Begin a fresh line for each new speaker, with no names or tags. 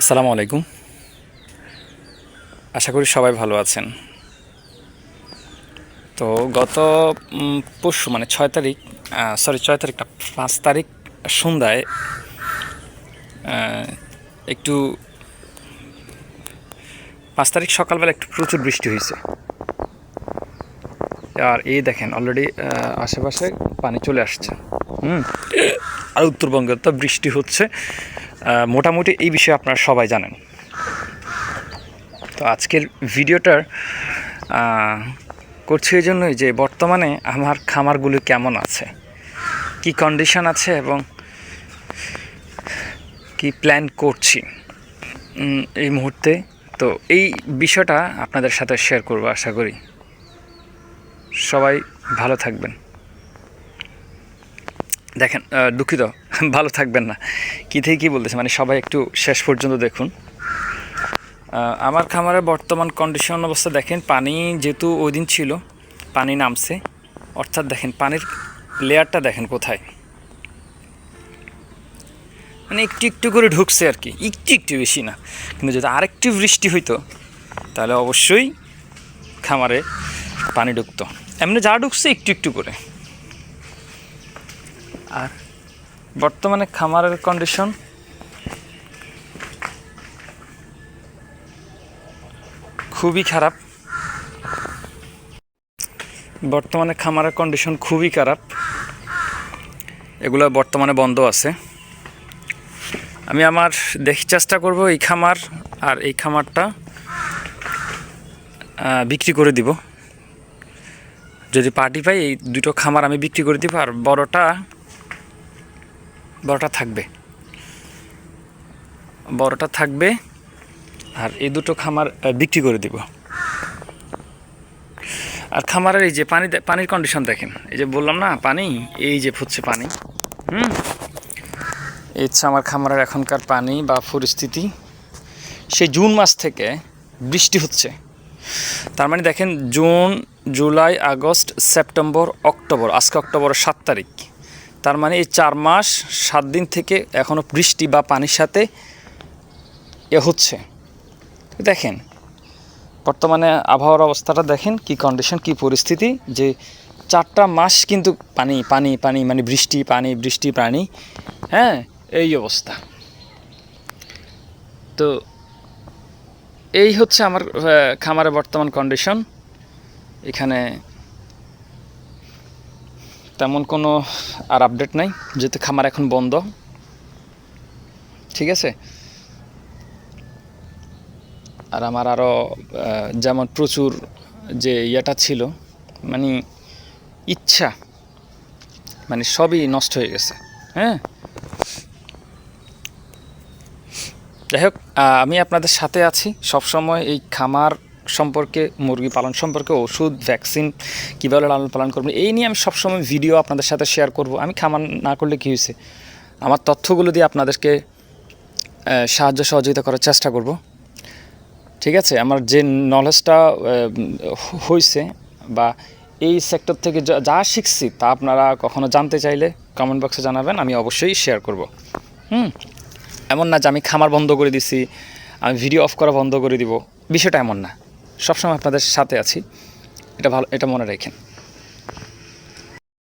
আসসালামু আলাইকুম। আশা করি সবাই ভালো আছেন। তো গত পরশু মানে ছয় তারিখ সরি ছয় তারিখ না পাঁচ তারিখ সন্ধ্যায় একটু, পাঁচ তারিখ সকালবেলা একটু প্রচুর বৃষ্টি হয়েছে। আর এই দেখেন অলরেডি আশেপাশে পানি চলে আসছে। হুম? আর উত্তরবঙ্গে তো বৃষ্টি হচ্ছে মোটামুটি এই বিষয়ে আপনারা সবাই জানেন। তো আজকের ভিডিওটার করছি এই জন্যই যে বর্তমানে আমার খামারগুলো কেমন আছে, কি কন্ডিশন আছে এবং কি প্ল্যান করছি এই মুহূর্তে। তো এই বিষয়টা আপনাদের সাথে শেয়ার করব, আশা করি। সবাই ভালো থাকবেন। দেখেন দুঃখিত, ভালো থাকবেন না। কী থেকে কী বলতেছে? মানে সবাই একটু শেষ পর্যন্ত দেখুন। আমার খামারের বর্তমান কন্ডিশন অবস্থা দেখেন, পানি যেহেতু ওই দিন ছিল, পানি নামছে। অর্থাৎ দেখেন, পানির লেয়ারটা দেখেন কোথায়। মানে একটু একটু করে ঢুকছে আর কি, একটু একটু বেশি না। কিন্তু যদি আরেকটু বৃষ্টি হইতো, তাহলে অবশ্যই খামারে পানি ঢুকতো। এমনি যা ঢুকছে একটু একটু করে। আর বর্তমানে খামারের কন্ডিশন খুবই খারাপ। বর্তমানে খামারের কন্ডিশন খুবই খারাপ। এগুলো বর্তমানে বন্ধ আছে। আমি আমার দেখি চেষ্টা করব এই খামার আর এই খামারটা বিক্রি করে দিব। যদি পার্টি পাই, এই দুটো খামার আমি বিক্রি করে দিব আর বড়টা বড়টা থাকবে। বড়টা থাকবে আর এই দুটো খামার বিক্রি করে দিব। আর খামারের এই যে পানি পানির কন্ডিশন দেখেন, এই যে বললাম না, পানি, এই যে ফুটছে পানি, হুম? এই হচ্ছে আমার খামারের এখনকার পানি বা পরিস্থিতি। সেই জুন মাস থেকে বৃষ্টি হচ্ছে। তার মানে দেখেন, June, July, August, September, October, আজকে অক্টোবরের সাত তারিখ। তার মানে এই চার মাস, সাত দিন থেকে এখনও বৃষ্টি বা পানির সাথে এ হচ্ছে। দেখেন, বর্তমানে আবহাওয়ার অবস্থাটা দেখেন, কি কন্ডিশন কি পরিস্থিতি, যে চারটা মাস কিন্তু পানি পানি পানি মানে বৃষ্টি, পানি বৃষ্টি, পানি হ্যাঁ এই অবস্থা। তো এই হচ্ছে আমার খামারের বর্তমান কন্ডিশন এখানে তেমন কোনো আর আপডেট নাই, যেহেতু খামার এখন বন্ধ। ঠিক আছে? আর আমার আরও যেমন প্রচুর যে ইয়েটা ছিল মানে ইচ্ছা মানে সবই নষ্ট হয়ে গেছে হ্যাঁ? যাই হোক আমি আপনাদের সাথে আছি সবসময় এই খামার সম্পর্কে, মুরগি পালন সম্পর্কে, ওষুধ ভ্যাকসিন কীভাবে লালন পালন করব, এই নিয়ে আমি সবসময় ভিডিও আপনাদের সাথে শেয়ার করব। আমি খামার না করলে কী হয়েছে? আমার তথ্যগুলো দিয়ে আপনাদেরকে সাহায্য সহযোগিতা করার চেষ্টা করব। ঠিক আছে? আমার যে নলেজটা হয়েছে বা এই সেক্টর থেকে যা শিখছি তা আপনারা কখনো জানতে চাইলে কমেন্ট বক্সে জানাবেন, আমি অবশ্যই শেয়ার করব। হুম? এমন না যে আমি খামার বন্ধ করে দিছি, আমি ভিডিও অফ করা বন্ধ করে দিব, বিষয়টা এমন না। সবসময় আপনাদের সাথে আছি। এটা ভালো এটা মনে রাখেন।